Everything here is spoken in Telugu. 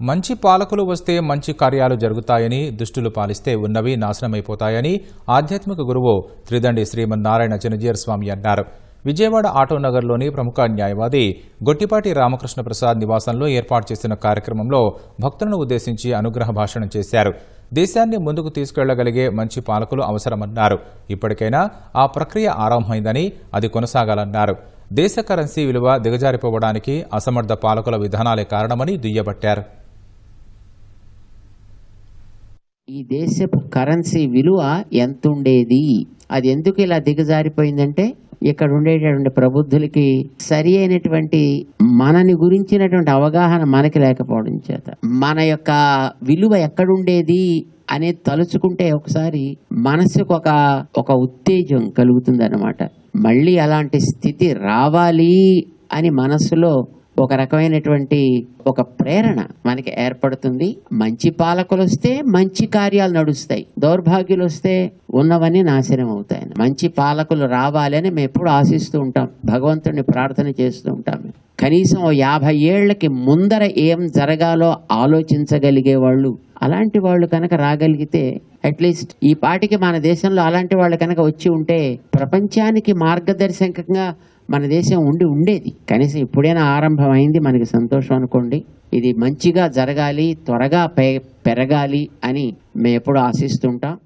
మంచి పాలకులు వస్తే మంచి కార్యాలు జరుగుతాయని దుష్టులు పాలిస్తే ఉన్నవి నాశనమైపోతాయని ఆధ్యాత్మిక గురువు త్రిదండి శ్రీమన్నారాయణ చినజీయర్ స్వామి అన్నారు. విజయవాడ ఆటోనగర్లోని ప్రముఖ న్యాయవాది గొట్టిపాటి రామకృష్ణ ప్రసాద్ నివాసంలో ఏర్పాటు చేసిన కార్యక్రమంలో భక్తులను ఉద్దేశించి అనుగ్రహ భాషణం చేశారు. దేశాన్ని ముందుకు తీసుకెళ్ళగలిగే మంచి పాలకులు అవసరమన్నారు. ఇప్పటికైనా ఆ ప్రక్రియ ఆరంభమైందని అది కొనసాగాలన్నారు. దేశ కరెన్సీ విలువ దిగజారిపోవడానికి అసమర్థ పాలకుల విధానాలే కారణమని దుయ్యబట్టారు. ఈ దేశపు కరెన్సీ విలువ ఎంత ఉండేది అది ఎందుకు ఇలా దిగజారిపోయిందంటే ఇక్కడ ఉండేటటువంటి ప్రబుద్ధులకి సరి అయినటువంటి మనని గురించినటువంటి అవగాహన మనకి లేకపోవడం చేత. మన యొక్క విలువ ఎక్కడుండేది అనేది తలుచుకుంటే ఒకసారి మనసుకు ఒక ఒక ఉత్తేజం కలుగుతుంది అనమాట మళ్ళీ అలాంటి స్థితి రావాలి అని మనస్సులో ఒక రకమైనటువంటి ఒక ప్రేరణ మనకి ఏర్పడుతుంది. మంచి పాలకులు వస్తే మంచి కార్యాలు నడుస్తాయి. దౌర్భాగ్యులు వస్తే ఉన్నవన్నీ నాశనం అవుతాయి. మంచి పాలకులు రావాలని మేము ఎప్పుడు ఆశిస్తూ ఉంటాం. భగవంతుడిని ప్రార్థన చేస్తూ ఉంటాం. కనీసం యాభై ఏళ్ళకి ముందర ఏం జరగాలో ఆలోచించగలిగే వాళ్ళు అలాంటి వాళ్ళు కనుక రాగలిగితే అట్లీస్ట్ ఈ పాటికి మన దేశంలో అలాంటి వాళ్ళు కనుక వచ్చి ఉంటే ప్రపంచానికి మార్గదర్శకంగా మన దేశం ఉండి ఉండేది. కనీసం ఇప్పుడైనా ఆరంభమైంది మనకి సంతోషం అనుకోండి. ఇది మంచిగా జరగాలి త్వరగా పెరగాలి అని మేము ఎప్పుడు ఆశిస్తుంటాం.